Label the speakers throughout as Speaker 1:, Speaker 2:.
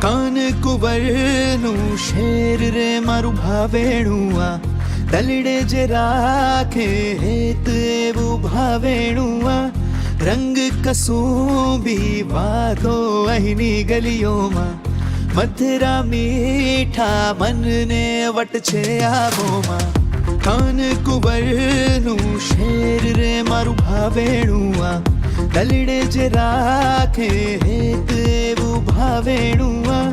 Speaker 1: કુંવરનું share રે મારું ભાવેણું આ દલડે જે રાખે હેત એવું ભાવેણું આ રંગ કસુંબી વાતો અહીંની ગલીઓમાં મધરા મીઠા મનને વટ છે આબોમાં કાન કુંવરનું શેર રે મારું ભાવેણું આ દલડે જે રાખે હેત એવું ભાવેણું આ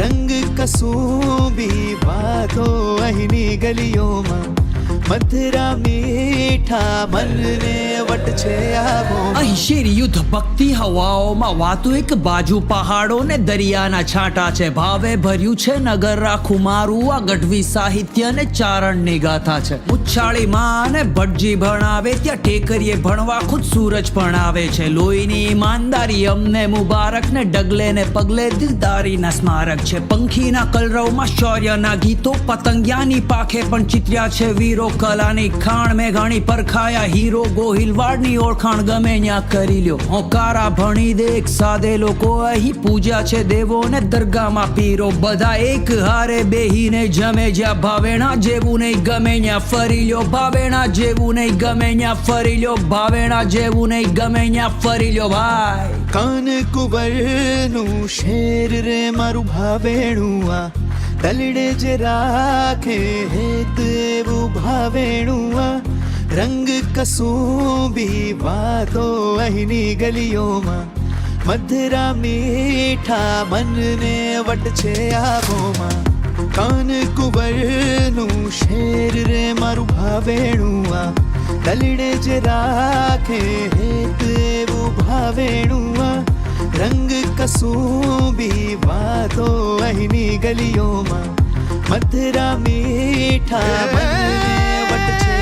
Speaker 1: રંગ કસુંબી વાતો અહીંની ગલીઓમાં. મધરા મીઠા મનને વટ છે
Speaker 2: અહીં શેર યુદ્ધ ભક્તિ હવાઓમાં વાતો. એક બાજુ પહાડો ને દરિયાના છાંટા છે. ભાવે ભર્યું છે નગર. રાખું મારું આ ગઢવી સાહિત્ય ને ચારણની ગાથા છે. ઉછાળી માં ને ભટજી ભણાવે. ત્યાં ટેકરીએ ભણવા ખુદ સૂરજ ભણાવે છે. લોહીની ઈમાનદારી અમને મુબારક ને ડગલે ને પગલે દિલદારી ના સ્મારક છે. પંખીના કલરવમાં શૌર્યના ગીતો પતંગિયાની પાખે પણ ચિત્ર્યા છે. વીરો કલાની ખાણ મેં ઘણી પરખાયા. હીરો ગોહિલવાડની ઓળખાણ ગમે ન્યા કરી લ્યો. હોકારા ભણી દેખ, સાદે લોકો અહીં પૂજા છે દેવો ને દરગાહમાં પીરો. બધા એક હારે બેહીને જમે જ્યાં ભાવેણા જેવું નહીં ગમે ન્યા ફરી લ્યો. ભાવેણા જેવું નહીં ગમે ન્યા ફરી લ્યો. ભાવેણા જેવું નહીં ગમે ન્યા ફરી લ્યો ભાઈ.
Speaker 1: કાન કુબરનું શેર રે મારું ભાવેણું આ દલડે જે રાખે હે તેવું ભાવેણું આ રંગ કસુંબી વાતો અહીંની ગલીઓમાં. મધરા મીઠા મનને વટ છે આબોમાં કાન કુંવરનું શેર રે મારું ભાવેણું આ તલડે જે રાખે હે તેવું ભાવેણું આ રંગ કસુંબી વાતો અહીંની ગલીઓમાં મધરા મીઠા વટ છે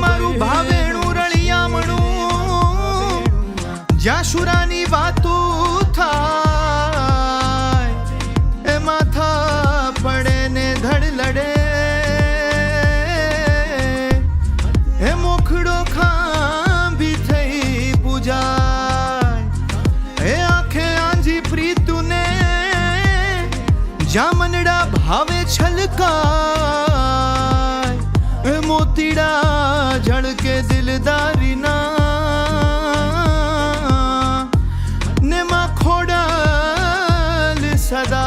Speaker 3: મારું ભાવેણું રળિયામણું જ્યાં શુરાની વાતો થાય જામનડા ભાવે છલકાય. મોતીડા ઝળકે દિલદારીના ને. માં ખોડાલ સદા